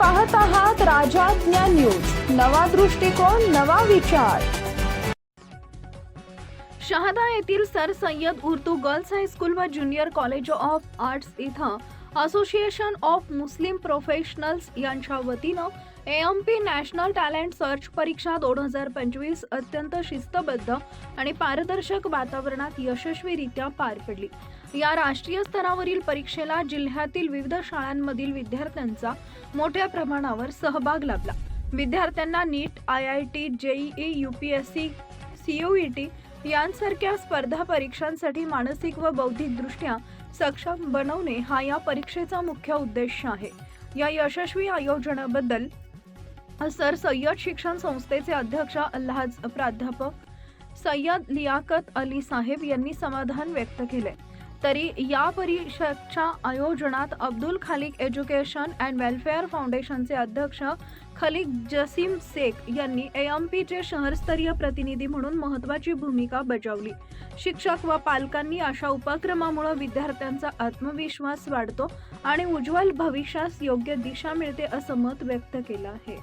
पाहत आहात ज्ञान न्यूज. नवा दृष्टिकोन नवा विचार. शहादा येथील sir Sayyed Urdu girls high school व ज्युनियर कॉलेज ऑफ आर्ट्स इथं असोसिएशन ऑफ मुस्लिम प्रोफेशनल्स यांच्या वतीनं M P national talent search परीक्षा दोन हजार पंचवीस अत्यंत शिस्तबद्ध आणि पारदर्शक वातावरणात यशस्वीरित्या पार पडली. या राष्ट्रीय स्तरावरील परीक्षेला जिल्ह्यातील विविध शाळांमधील विद्यार्थ्यांचा मोठ्या प्रमाणावर सहभाग लाभला. विद्यार्थ्यांना NEET I I T JEE UPSC COET यांसारख्या स्पर्धा परीक्षांसाठी मानसिक व बौद्धिकदृष्ट्या सक्षम बनवणे हा या परीक्षेचा मुख्य उद्देश आहे. या यशस्वी आयोजनाबद्दल सर सय्यद शिक्षण संस्थेचे अध्यक्ष अल्लाज प्राध्यापक सय्यद लियाकत अली साहेब यांनी समाधान व्यक्त केले. तरी या परिषदच्या आयोजनात अब्दुल खालिक एज्युकेशन अँड वेलफेअर फाउंडेशनचे अध्यक्ष खलिक जसीम शेख यांनी एएमपीचे शहरस्तरीय प्रतिनिधी म्हणून महत्त्वाची भूमिका बजावली. शिक्षक व पालकांनी अशा उपक्रमामुळे विद्यार्थ्यांचा आत्मविश्वास वाढतो आणि उज्ज्वल भविष्यास योग्य दिशा मिळते असं मत व्यक्त केलं आहे.